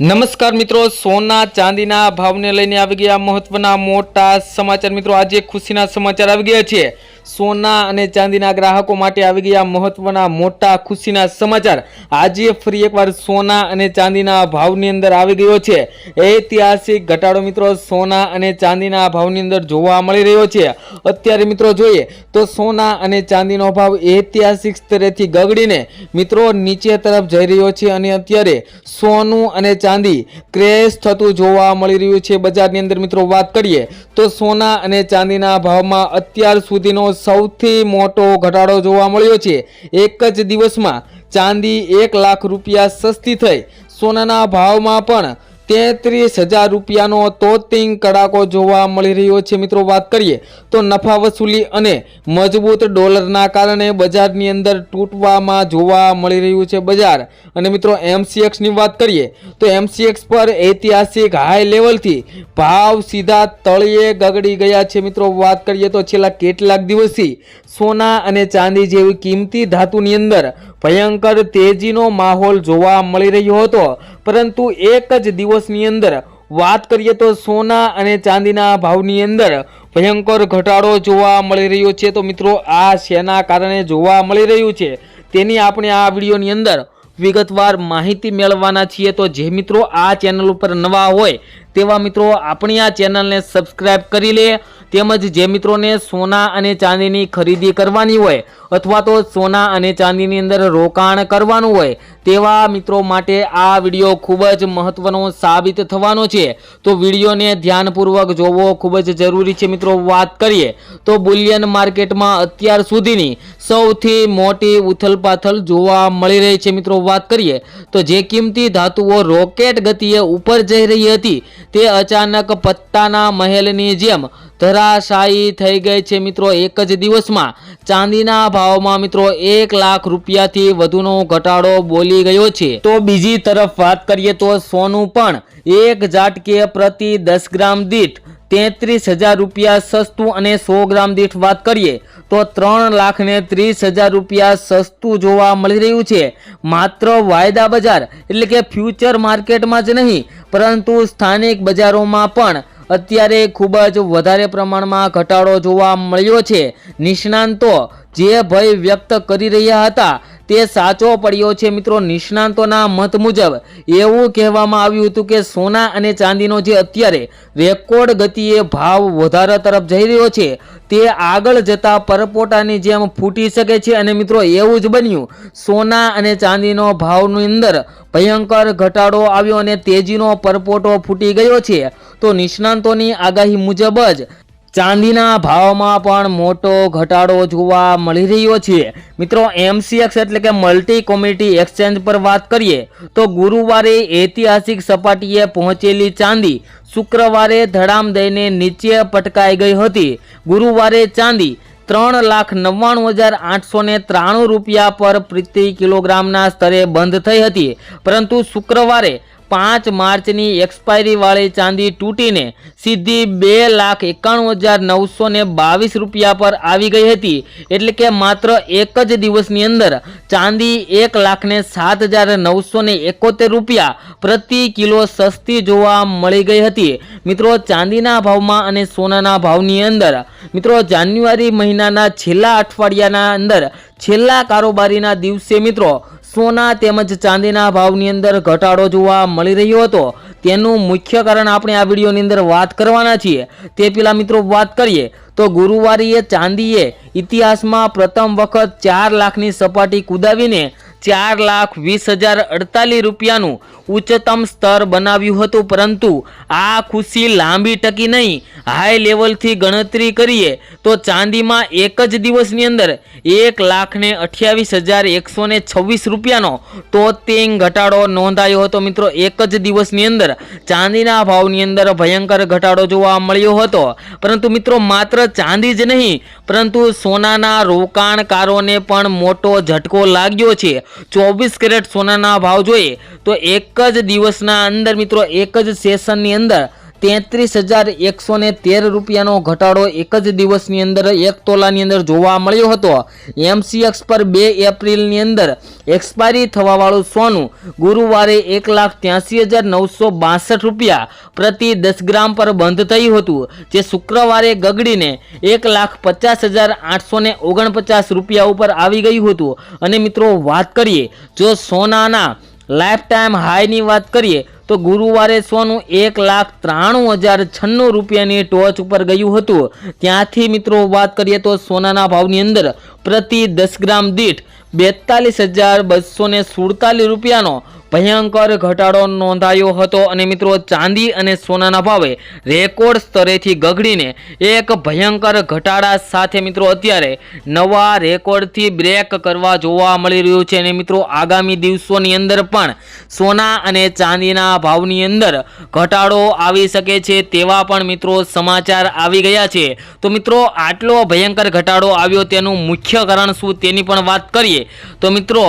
નમસ્કાર મિત્રો, સોના ચાંદીના ભાવને લઈને આવી ગયા મહત્વના મોટા સમાચાર. મિત્રો, આજે ખુશીના સમાચાર આવી ગયા છે. સોના અને ચાંદીના ગ્રાહકો માટે આવી ગયા મહત્વના મોટા ખુશીના સમાચાર. આજે ફરી એકવાર સોના અને ચાંદીના ભાવની અંદર આવી ગયો છે. ઐતિહાસિક ઘટાડો મિત્રો, સોના અને ચાંદીના ભાવની અંદર જોવા મળી રહ્યો છે. અત્યારે મિત્રો જોઈએ તો સોના અને ચાંદીનો ભાવ ઐતિહાસિક સ્તરેથી ગગડીને મિત્રો નીચે તરફ જઈ રહ્યો છે અને અત્યારે સોનું અને ચાંદી ક્રેશ થતું જોવા મળી રહ્યું છે. બજારની અંદર મિત્રો વાત કરીએ તો સોના અને ચાંદીના ભાવમાં અત્યાર સુધીનો સૌથી મોટો ઘટાડો જોવા મળ્યો છે. એક જ દિવસમાં ચાંદી એક લાખ રૂપિયા સસ્તી થઈ. સોનાના ભાવમાં પણ તેત્રીસ હજાર રૂપિયાનો તોતિંગ કડાકો જોવા મળી રહ્યો છે. મિત્રો, વાત કરીએ તો નફા વસૂલી અને મજબૂત ડોલરના કારણે બજારની અંદર તૂટવામાં જોવા મળી રહ્યું છે બજાર. અને મિત્રો એમસીએક્સની વાત કરીએ તો એમસીએક્સ પર ઐતિહાસિક હાઈ લેવલથી ભાવ સીધા તળિયે ગગડી ગયા છે. મિત્રો, વાત કરીએ તો છેલ્લા કેટલાક દિવસથી સોના અને ચાંદી જેવી કિંમતી ધાતુની અંદર ભયંકર તેજીનો માહોલ જોવા મળી રહ્યો હતો. પરંતુ એક જ દિવસની અંદર, વાત કરીએ તો સોના અને ચાંદીના ભાવની અંદર ભયંકર ઘટાડો જોવા મળી રહ્યો છે. તો મિત્રો, આ શેના કારણે જોવા મળી રહ્યું છે? તેની આપણે આ વિડીયોની અંદર વિગતવાર માહિતી મેળવવાના છીએ. તો જે મિત્રો આ ચેનલ ઉપર નવા હોય, તેવા મિત્રો આપણી આ ચેનલને સબસ્ક્રાઈબ કરી લે. તેમજ જે મિત્રોને સોના અને ચાંદીની ખરીદી કરવાની હોય અથવા તો સોના અને ચાંદીની અંદર રોકાણ કરવાનું હોય તેવા મિત્રો માટે આ વીડિયો ખૂબ જ મહત્વનો સાબિત થવાનો છે. તો વિડીયોને ધ્યાનપૂર્વક જોવો, ખૂબ જ જરૂરી છે મિત્રો વાત કરીએ. તો બુલિયન માર્કેટમાં અત્યાર સુધીની સૌથી મોટી ઉથલપાથલ જોવા મળી રહી છે મિત્રો વાત કરીએ તો જે કિંમતી ધાતુઓ રોકેટ ગતિએ ઉપર જઈ રહી હતી તે અચાનક પત્તાના મહેલની જેમ ધરાશાયી થઈ ગઈ છે મિત્રો એક જ દિવસમાં. ચાંદીના ભાવમાં મિત્રો એક લાખ રૂપિયાથી વધુનો ઘટાડો બોલી ગયો છે. તો બીજી તરફ વાત કરીએ તો સોનું પણ એક જાટકે પ્રતિ દસ ગ્રામ દીઠ તેત્રીસ હજાર રૂપિયા સસ્તું અને સો ગ્રામ દીઠ વાત કરીએ તો ત્રણ લાખ ને ત્રીસ હજાર રૂપિયા સસ્તું જોવા મળી રહ્યું છે. માત્ર વાયદા બજાર એટલે કે ફ્યુચર માર્કેટમાં જ નહીં, પરંતુ સ્થાનિક બજારોમાં પણ અત્યારે ખૂબ જ વધારે પ્રમાણમાં ઘટાડો જોવા મળ્યો છે. નિષ્ણાંતો જે ભય વ્યક્ત કરી રહ્યા હતા તે સાચો પડ્યો છે મિત્રો. નિષ્ણાંતોના મત મુજબ એવું કહેવામાં આવ્યું હતું કે સોના અને ચાંદીનો જે અત્યારે રેકોર્ડ ગતિએ ભાવ વધારા તરફ જઈ રહ્યો છે, તે આગળ જતા પરપોટાની જેમ ફૂટી શકે છે. અને મિત્રો, એવું જ બન્યું. સોના અને ચાંદીનો ભાવની અંદર ભયંકર ઘટાડો આવ્યો અને તેજીનો પરપોટો ફૂટી ગયો છે. તો નિષ્ણાંતોની આગાહી મુજબ જ ચાંદીના ભાવમાં પણ મોટો ઘટાડો જોવા મળી રહ્યો છે. મિત્રો એમસીએક્સ એટલે કે મલ્ટી કોમ્યુનિટી એક્સચેન્જ પર વાત કરીએ, તો ગુરુવારે ઐતિહાસિક સપાટીએ પહોંચેલી ચાંદી શુક્રવારે ધડામ દઈને નીચે પટકાઈ ગઈ હતી. ગુરુવારે ચાંદી ત્રણ લાખ નવ્વાણું હજાર આઠસો ને ત્રાણું રૂપિયા પર પ્રતિ કિલોગ્રામના સ્તરે બંધ થઈ હતી. પરંતુ શુક્રવારે પાંચ માર્ચની એક્સપાયરીવાળી ચાંદી તૂટીને સીધી બે લાખ એકાણું હજાર નવસો ને બાવીસ રૂપિયા પર આવી ગઈ હતી. એટલે કે માત્ર એક જ દિવસની અંદર ચાંદી એક લાખને સાત હજાર નવસો ને એકોતેર રૂપિયા પ્રતિ કિલો સસ્તી જોવા મળી ગઈ હતી. મિત્રો, ચાંદીના ભાવમાં અને સોનાના ભાવની અંદર, મિત્રો, જાન્યુઆરી મહિનાના છેલ્લા અઠવાડિયાના અંદર છેલ્લા કારોબારીના દિવસે, મિત્રો સોના તેમજ ચાંદીના ભાવની અંદર ઘટાડો જોવા મળી રહ્યો હતો. તેનું મુખ્ય કારણ આપણે આ વિડીયોની અંદર વાત કરવાના છીએ. તે પેલા મિત્રો વાત કરીએ તો ગુરુવારીએ ચાંદીએ ઇતિહાસમાં પ્રથમ વખત ચાર લાખની સપાટી કુદાવીને ચાર લાખ વીસ હજાર અડતાલીસ રૂપિયાનું ઉચ્ચતમ સ્તર બનાવ્યું હતું, પરંતુ આ ખુશી લાંબી ટકી નહીં. હાઈ લેવલથી ગણતરી કરીએ તો ચાંદીમાં એક જ દિવસની અંદર એક લાખને અઠ્યાવીસ હજાર એકસો ને છવ્વીસ રૂપિયાનો તોતેંગ ઘટાડો નોંધાયો હતો. મિત્રો, એક જ દિવસની અંદર ચાંદીના ભાવની અંદર ભયંકર ઘટાડો જોવા મળ્યો હતો. પરંતુ મિત્રો, માત્ર ચાંદી જ નહીં, પરંતુ સોનાના રોકાણકારોને પણ મોટો ઝટકો લાગ્યો છે. ચોવીસ કેરેટ સોનાના ભાવ જોઈએ તો એક જ દિવસના અંદર મિત્રો, એક જ સેશનની અંદર તેત્રીસ હજાર એકસો ને તેર રૂપિયાનો ઘટાડો એક જ દિવસની અંદર, એક તોલાની અંદર જોવા મળ્યો હતો. એમસીએક્સ પર બે એપ્રિલની અંદર એક્સપાયરી થવાવાળું સોનું ગુરુવારે એક લાખ ત્યાંસી હજાર નવસો બાસઠ રૂપિયા પ્રતિ દસ ગ્રામ પર બંધ થયું હતું, જે શુક્રવારે ગગડીને એક લાખ પચાસ હજાર આઠસો ઓગણપચાસ રૂપિયા ઉપર આવી ગયું હતું. અને મિત્રો, વાત કરીએ, જો સોનાના લાઈફ ટાઈમ હાઈની વાત કરીએ, તો ગુરુવારે સોનું એક લાખ ત્રાણું હજાર છન્નું રૂપિયાની ટોચ ઉપર ગયું હતું. ત્યાંથી મિત્રો વાત કરીએ તો સોનાના ભાવની અંદર પ્રતિ દસ ગ્રામ દીઠ બેતાલીસ હજાર બસો સુડતાલીસ રૂપિયાનો ભયંકર ઘટાડો નોંધાયો હતો અને મિત્રો ચાંદી અને સોનાના ભાવે રેકોર્ડ સ્તરેથી ગગડીને એક ભયંકર ઘટાડા સાથે મિત્રો અત્યારે નવા રેકોર્ડથી બ્રેક કરવા જોવા મળી રહ્યું છે અને મિત્રો આગામી દિવસોની અંદર પણ સોના અને ચાંદીના ભાવની અંદર ઘટાડો આવી શકે છે તેવા પણ મિત્રો સમાચાર આવી ગયા છે. તો મિત્રો આટલો ભયંકર ઘટાડો આવ્યો તેનું મુખ્ય કારણ શું તેની પણ વાત કરીએ. તો મિત્રો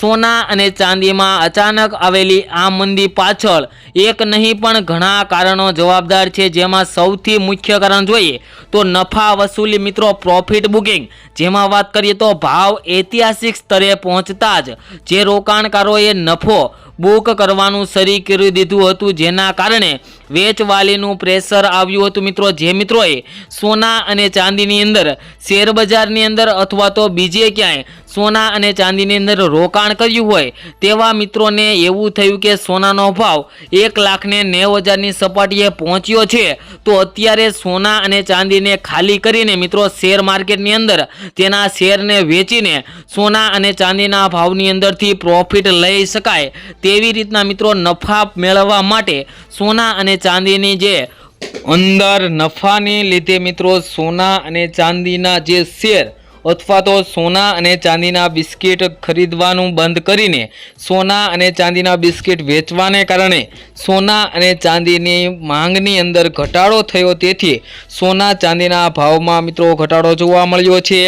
સોના અને ચાંદીમાં અચાનક આવેલી આ મંદી પાછળ એક નહીં પણ ઘણા કારણો જવાબદાર છે. જેમાં સૌથી મુખ્ય કારણ જોઈએ તો નફા વસૂલી મિત્રો પ્રોફિટ બુકિંગ જેમાં વાત કરીએ તો ભાવ ઐતિહાસિક સ્તરે પહોંચતા જ જે રોકાણકારોએ નફો બુક કરવાનું શરૂ કરી દીધું હતું. જેના કારણે વેચવાલીનું પ્રેશર આવ્યું હતું મિત્રો. જે મિત્રોએ સોના અને ચાંદીની અંદર, શેરબજારની અંદર અથવા તો બીજે ક્યાંય સોના અને ચાંદીની અંદર રોકાણ કર્યું હોય તેવા મિત્રોને એવું થયું કે સોનાનો ભાવ એક લાખને નેવ હજારની સપાટીએ પહોંચ્યો છે. તો અત્યારે સોના અને ચાંદીને ખાલી કરીને મિત્રો શેર માર્કેટની અંદર તેના શેરને વેચીને સોના અને ચાંદીના ભાવની અંદરથી પ્રોફિટ લઈ શકાય તેવી રીતના મિત્રો નફા મેળવવા માટે સોના અને ચાંદીની જે અંદર નફાને લીધે મિત્રો સોના અને ચાંદીના જે શેર અથવા તો સોના અને ચાંદીના બિસ્કિટ ખરીદવાનું બંધ કરીને સોના અને ચાંદીના બિસ્કિટ વેચવાને કારણે સોના અને ચાંદીની માંગની અંદર ઘટાડો થયો. તેથી સોના ચાંદીના ભાવમાં મિત્રો ઘટાડો જોવા મળ્યો છે.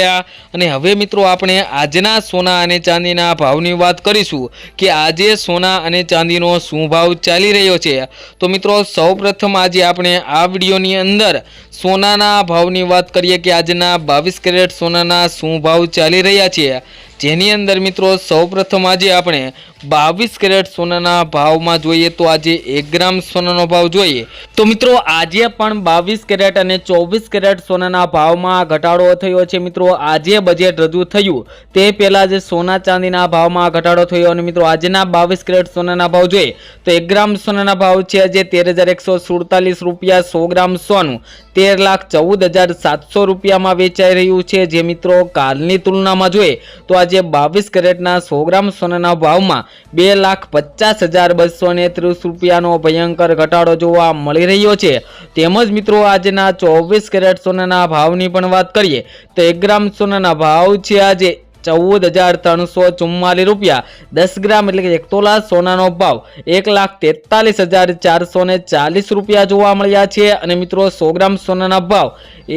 અને હવે મિત્રો આપણે આજના સોના અને ચાંદીના ભાવની વાત કરીશું કે આજે સોના અને ચાંદીનો શું ભાવ ચાલી રહ્યો છે. તો મિત્રો સૌપ્રથમ આજે આપણે આ વિડીયોની અંદર સોનાના ભાવની વાત કરીએ કે આજના બાવીસ કેરેટ સોનાના શું ભાવ ચાલી રહ્યા છે? જેની અંદર મિત્રો સૌપ્રથમ આજે આપણે બાવીસ કેરેટ સોનાના ભાવમાં જોઈએ તો આજે એક ગ્રામ સોનાનો ભાવ જોઈએ. તો મિત્રો આજે પણ બાવીસ કેરેટ અને ચોવીસ કેરેટ સોનાના ભાવમાં ઘટાડો થયો છે મિત્રો. આજે બજેટ રજૂ થયું. તે પહેલાં જે સોના ચાંદીના ભાવમાં ઘટાડો થયો અને મિત્રો આજના બાવીસ કેરેટ સોનાના ભાવ જોઈએ. તો એક ગ્રામ સોનાના ભાવ છે આજે તેર હજાર એકસો સુડતાલીસ રૂપિયા, સો ગ્રામ સોનું તેર લાખ ચૌદ હજાર સાતસો રૂપિયામાં વેચાઈ રહ્યું છે. જે મિત્રો કાલની તુલનામાં જોઈએ તો આજે બાવીસ કેરેટના સો ગ્રામ સોનાના ભાવમાં બે લાખ પચાસ હજાર બસો ને ત્રીસ રૂપિયાનો ભયંકર ઘટાડો જોવા મળી રહ્યો છે. તેમજ મિત્રો, આજના ચોવીસ કેરેટ સોનાના ભાવની પણ વાત કરીએ તો એક ગ્રામ સોનાના ભાવ છે આજે ચૌદ હજાર ત્રણસો ચુમ્માલીસ રૂપિયા. દસ ગ્રામ એટલે કે એક તોલા સોનાનો ભાવ એક લાખ તેતાલીસ હજાર ચારસો ને ચાલીસ રૂપિયા જોવા મળ્યા છે. અને મિત્રો સો ગ્રામ સોનાના ભાવ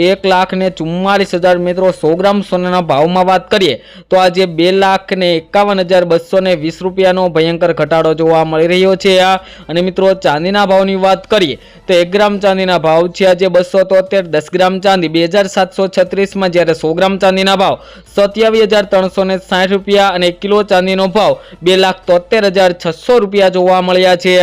એક લાખ ને ચુમ્માલીસ હજાર મિત્રો સો ગ્રામ સોનાના ભાવમાં વાત કરીએ તો આજે બે લાખ ને એકાવન હજાર બસો ને વીસ રૂપિયાનો ભયંકર ઘટાડો જોવા મળી રહ્યો છે. અને મિત્રો ચાંદીના ભાવની વાત કરીએ તો એક ગ્રામ ચાંદીના ભાવ છે આજે બસો તોતેર, દસ ગ્રામ ચાંદી બે હજાર સાતસો છત્રીસમાં જ્યારે સો ગ્રામ ચાંદીના ભાવ સત્યાવીસ હજાર ત્રણસો ને સાઠ રૂપિયા અને કિલો ચાંદીનો ભાવ બે લાખ તોતેર હજાર છસો રૂપિયા જોવા મળ્યા છે.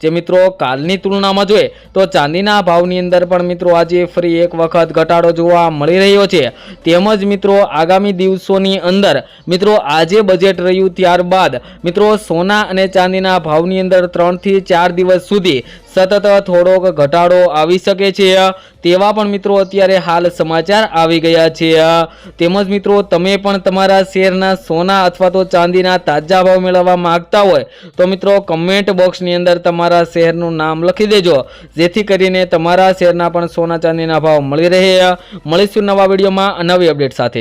જે મિત્રો કાલની તુલનામાં જોઈએ તો ચાંદીના ભાવની અંદર પણ મિત્રો આજે ફરી એક વખત ઘટાડો જોવા મળી રહ્યો છે. તેમજ મિત્રો આગામી દિવસોની અંદર મિત્રો આજે બજેટ રહ્યું ત્યારબાદ મિત્રો સોના અને ચાંદીના ભાવની અંદર ત્રણથી ચાર દિવસ સુધી સતત થોડોક ઘટાડો આવી શકે છે. તેવા પણ મિત્રો અત્યારે હાલ સમાચાર આવી ગયા છે. તેમજ મિત્રો, તમે પણ તમારા શેરના સોના અથવા તો ચાંદીના તાજા ભાવ મેળવવા માંગતા હોય, તો મિત્રો કમેન્ટ બોક્સની અંદર તમારા શહેરનું નામ લખી દેજો. જેથી કરીને તમારા શહેરના પણ સોના ચાંદીના ભાવ મળી રહે. મળીશું નવા વિડીયોમાં નવી અપડેટ સાથે.